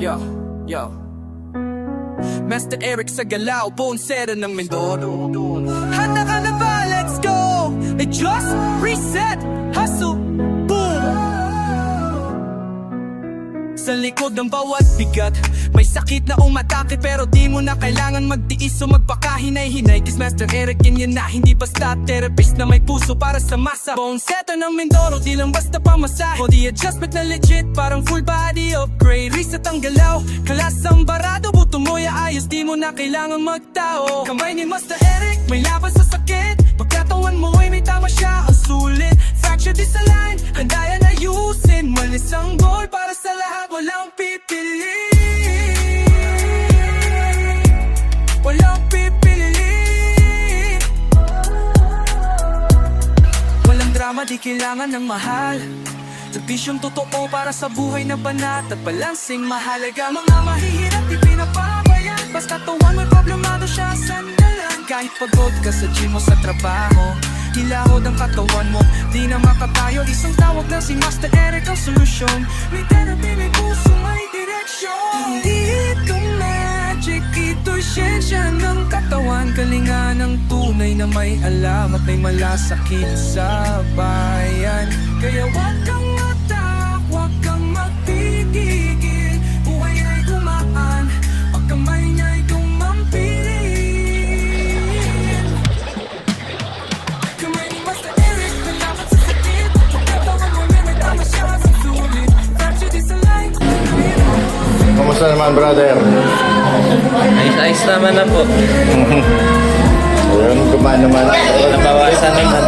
Yo Master Eric sa galaw, bonsera ng Mindoro Handa ka na ba? Let's go! It just reset, likod ng bawat bigat. May sakit na umatake pero di mo na kailangan magtiis o magpakahinay-hinay Cause Master Eric yan yan na. Hindi basta therapist na may puso para sa masa. Bone setter ng Mindoro di lang basta pamasahe. Body adjustment na legit parang full body upgrade. Reset ang galaw, kalas ang barado. Buto mo'y ayos di mo na kailangan magtao Kamay ni Master Eric may laban sa sakit. Pagkatawan mo ay may tama siya Drama, di kailangan ng mahal. Serbisyong totoo para sa buhay na banat At balansing mahalaga. Mga mahihirap di pinapabayaan. Basta tuwan may problemado siya sandalan. Kahit pagod ka sa gym o sa trabaho Hilahod ang katawan mo. Di na makatayo Isang tawag na si Master Eric ang solusyon. May therapy, may puso, Ito'y siyensya ng katawan Kalinga ng tunay na may alam At may malasakit sa bayan. Kaya wag kang matak, wag kang magpipigil Buhay ay gumaan Pagkamay niya'y kumampirin Kamay ni Master Eric, nalapat sa sakit Pagkatawan mo may tama siya sa sulit. Fracture is a line Kumusta naman, brother? Ayos-ayos naman na po. Ayun, kumain naman. Nabawasan naman.